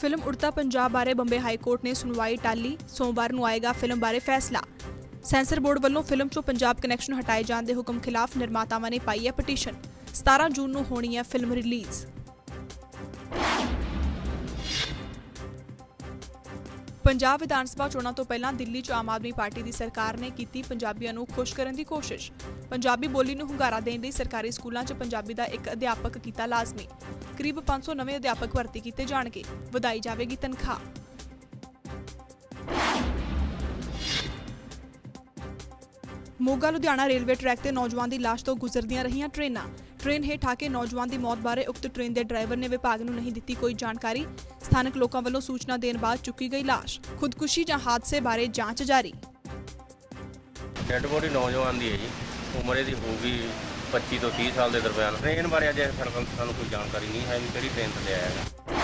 Film Udta Punjab ਬਾਰੇ Bombay high court ਨੇ ਸੁਣਵਾਈ ਟਾਲੀ ਸੋਮਵਾਰ ਨੂੰ ਆਏਗਾ ਫਿਲਮ ਬਾਰੇ ਫੈਸਲਾ ਸੈਂਸਰ ਬੋਰਡ ਵੱਲੋਂ ਫਿਲਮ 'ਚੋਂ ਪੰਜਾਬ ਕਨੈਕਸ਼ਨ ਹਟਾਏ ਜਾਣ ਦੇ ਹੁਕਮ ਖਿਲਾਫ ਨਿਰਮਾਤਾਵਾਂ ਨੇ ਪਾਈ ਹੈ ਪਟੀਸ਼ਨ 17 ਜੂਨ ਨੂੰ ਹੋਣੀ ਹੈ ਫਿਲਮ ਰਿਲੀਜ਼ ਪੰਜਾਬ ਵਿਧਾਨ ਸਭਾ ਚੋਣਾਂ ਤੋਂ ਪਹਿਲਾਂ ਦਿੱਲੀ 'ਚ ਆਮ ਆਦਮੀ ਪਾਰਟੀ ਦੀ ਸਰਕਾਰ ਨੇ ਕੀਤੀ ਪੰਜਾਬੀਆਂ ਨੂੰ ਖੁਸ਼ ਕਰਨ ਦੀ ਕੋਸ਼ਿਸ਼। ਪੰਜਾਬੀ ਬੋਲੀ ਨੂੰ ਹੁੰਗਾਰਾ ਦੇਣ ਲਈ ਸਰਕਾਰੀ ਸਕੂਲਾਂ 'ਚ ਪੰਜਾਬੀ ਦਾ ਇੱਕ ਅਧਿਆਪਕ ਕੀਤਾ ਲਾਜ਼ਮੀ। ਕਰੀਬ 500 ਨਵੇਂ ਅਧਿਆਪਕ ਭਰਤੀ ਕੀਤੇ ਜਾਣਗੇ। ਵਧਾਈ ਜਾਵੇਗੀ ਤਨਖਾਹ। ਮੋਗਾ ਲੁਧਿਆਣਾ ਰੇਲਵੇ ਟਰੈਕ ਤੇ ਨੌਜਵਾਨ ਦੀ ਲਾਸ਼ ਤੋਂ ਗੁਜ਼ਰਦੀਆਂ ਰਹੀਆਂ ਟ੍ਰੇਨਾਂ। ਟ੍ਰੇਨ ਹੇਠ ਆ ਕੇ ਨੌਜਵਾਨ ਦੀ ਮੌਤ ਬਾਰੇ ਉਕਤ ਟ੍ਰੇਨ ਦੇ ਡਰਾਈਵਰ ਨੇ ਵਿਭਾਗ ਨੂੰ ਨਹੀਂ ਦਿੱਤੀ ਕੋਈ ਜਾਣਕਾਰੀ। ਸਥਾਨਕ ਲੋਕਾਂ ਵੱਲੋਂ ਸੂਚਨਾ ਦੇਣ ਬਾਅਦ ਚੁੱਕੀ ਗਈ ਲਾਸ਼। ਖੁਦਕੁਸ਼ੀ ਜਾਂ ਹਾਦਸੇ ਬਾਰੇ ਜਾਂਚ ਜਾਰੀ। ਡੈੱਡ ਬੋਡੀ ਨੌਜਵਾਨ ਦੀ ਹੈ ਜੀ। ਉਮਰ ਇਹਦੀ ਹੋਊਗੀ 25 ਤੋਂ 30 ਸਾਲ ਦੇ ਦਰਮਿਆਨ। ਟ੍ਰੇਨ ਬਾਰੇ ਅਜੇ ਸਾਨੂੰ ਸਾਨੂੰ ਕੋਈ ਜਾਣਕਾਰੀ ਨਹੀਂ ਹੈ ਵੀ ਕਿਹੜੀ ਟ੍ਰੇਨ ਤੇ ਲਿਆਇਆ ਹੈਗਾ।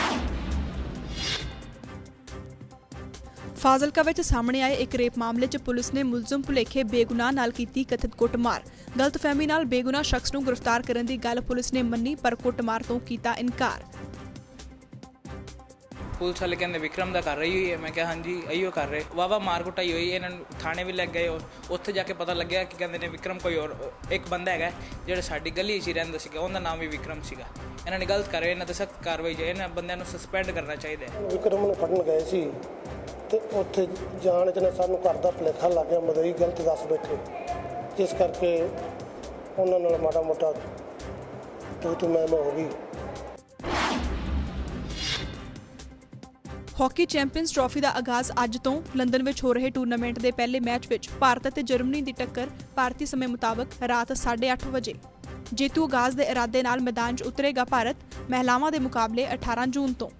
ਫਾਜ਼ਿਲਕਾ ਵਿੱਚ ਸਾਹਮਣੇ ਆਏ ਇੱਕ ਰੇਪ ਮਾਮਲੇ 'ਚ ਪੁਲਿਸ ਨੇ ਮੁਲਜ਼ਮ ਭੁਲੇਖੇ ਬੇਗੁਨਾਹ ਨਾਲ ਕੀਤੀ ਕਥਿਤ ਕੁੱਟਮਾਰ। ਗਲਤਫਹਿਮੀ ਨਾਲ ਬੇਗੁਨਾਹ ਸ਼ਖਸ ਨੂੰ ਗ੍ਰਿਫਤਾਰ ਕਰਨ ਦੀ ਗੱਲ ਪੁਲਿਸ ਨੇ ਮੰਨੀ ਪਰ ਕੁੱਟਮਾਰ ਤੋਂ ਕੀਤਾ ਇਨਕਾਰ। ਪੁਲਿਸ ਵਾਲੇ ਕਹਿੰਦੇ ਵਿਕਰਮ ਦਾ ਕਰ ਰਹੀ ਹੋਈ ਹੈ। ਮੈਂ ਕਿਹਾ ਹਾਂਜੀ ਅਈਓ ਕਰ ਰਹੇ ਵਾਵਾ ਮਾਰ ਕੁਟਾਈ ਹੋਈ ਇਹਨਾਂ ਨੂੰ ਥਾਣੇ ਵੀ ਲੱਗ ਗਏ ਔਰ ਉੱਥੇ ਜਾ ਕੇ ਪਤਾ ਲੱਗਿਆ ਕਿ ਕਹਿੰਦੇ ਨੇ ਵਿਕਰਮ ਕੋਈ ਹੋਰ ਇੱਕ ਬੰਦਾ ਹੈਗਾ ਜਿਹੜਾ ਸਾਡੀ ਗਲੀ 'ਚ ਹੀ ਰਹਿੰਦਾ ਸੀਗਾ ਉਹਦਾ ਨਾਮ ਵੀ ਵਿਕਰਮ ਸੀਗਾ। ਇਹਨਾਂ ਨੇ ਗਲਤ ਕਰੇ ਇਹਨਾਂ ਤੇ ਸਖਤ ਕਾਰਵਾਈ ਚਾਹੀਏ ਇਹਨਾਂ ਬੰਦਿਆਂ ਨੂੰ ਸਸਪੈਂਡ ਕਰਨਾ ਚਾਹੀਦਾ ਹੈ। ਵਿਕਰਮ ਨੂੰ ਫੜਨ ਗਏ ਸੀ। ਤੇ ਉੱਥੇ ਜਾਣ ਚ ਨੇ ਸਾਨੂੰ ਘਰ ਦਾ ਭੁਲੇਖਾ ਲੱਗ ਗਿਆ ਮਦਈ ਗਲਤ ਦੱਸ ਬੈਠੇ। ਜਿਸ ਕਰਕੇ ਉਹਨਾਂ ਨਾਲ ਮਾੜਾ ਮੋਟਾ ਤੂੰ ਤੂੰ ਮੈਂ ਮੈਂ ਹੋ ਗਈ। ਹਾਕੀ ਚੈਂਪੀਅਨਸ ਟਰਾਫੀ ਦਾ ਆਗਾਜ਼ ਅੱਜ ਤੋਂ ਲੰਡਨ ਵਿੱਚ ਹੋ ਰਹੇ ਟੂਰਨਾਮੈਂਟ ਦੇ ਪਹਿਲੇ ਮੈਚ ਵਿੱਚ ਭਾਰਤ ਅਤੇ ਜਰਮਨੀ ਦੀ ਟੱਕਰ ਭਾਰਤੀ ਸਮੇਂ ਮੁਤਾਬਕ ਰਾਤ 8:30 ਵਜੇ। ਜੇਤੂ ਆਗਾਜ਼ ਦੇ ਇਰਾਦੇ ਨਾਲ ਮੈਦਾਨ 'ਚ ਉਤਰੇਗਾ ਭਾਰਤ ਮਹਿਲਾਵਾਂ ਦੇ ਮੁਕਾਬਲੇ 18 ਜੂਨ ਤੋਂ।